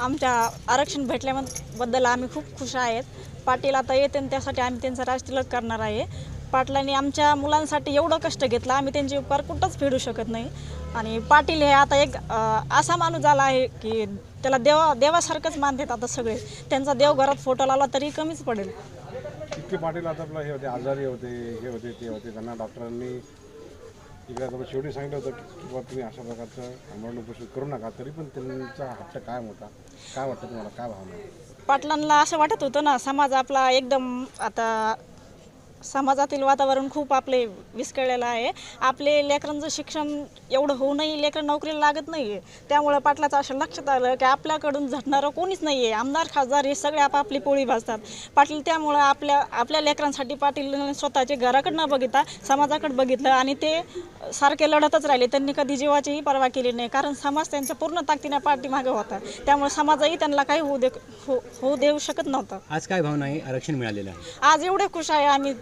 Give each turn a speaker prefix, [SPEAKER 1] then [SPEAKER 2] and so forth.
[SPEAKER 1] आमच्या आरक्षण भेटल्याबद्दल आम्ही खूप खुश आहेत. पाटील आता येते आणि त्यासाठी आम्ही त्यांचा राजतिलक करणार आहे. पाटलांनी आमच्या मुलांसाठी एवढं कष्ट घेतलं आम्ही त्यांची उपकार कुठंच फेडू शकत नाही. आणि पाटील हे आता एक असा माणूस झाला आहे की त्याला देवा देवासारखंच मानतात आता सगळे. त्यांचा देव घरात फोटो लावला तरी कमीच पडेल.
[SPEAKER 2] पाटील आता हे होते आजारी होते हे होते ते होते. त्यांना डॉक्टरांनी इकडे आता शेवटी सांगितलं होतं की बाबा तुम्ही अशा प्रकारचं आंदोलन उपोषण करू नका तरी पण त्यांचा हट्ट काय होता. काय वाटतं तुम्हाला? काय भावना
[SPEAKER 1] पाटलांना असं वाटत होतं ना समाज आपला एकदम आता समाजातील वातावरण खूप आपले विस्कळलेलं आहे. आपले लेकरांचं शिक्षण एवढं होऊनही लेकरं नोकरीला लागत नाही आहे त्यामुळं पाटलाचं असं लक्षात आलं की आपल्याकडून झटणारं कोणीच नाही आहे आमदार खासदार हे सगळे आपापली पोळी भाजतात. पाटील त्यामुळं आपल्या आपल्या लेकरांसाठी पाटील स्वतःचे घराकडनं बघितला समाजाकडे बघितलं आणि ते सारखे लढतच राहिले. त्यांनी कधी जीवाचीही पर्वा केली नाही. कारण समाज त्यांच्या पूर्ण ताकदीने पाठीमागे होता. त्यामुळे समाजही त्यांना काही होऊ दे हो- होऊ देऊ शकत नव्हता.
[SPEAKER 3] आज काय भावना आहे? आरक्षण मिळालेलं आहे.
[SPEAKER 1] आज एवढे खुश आहे आम्ही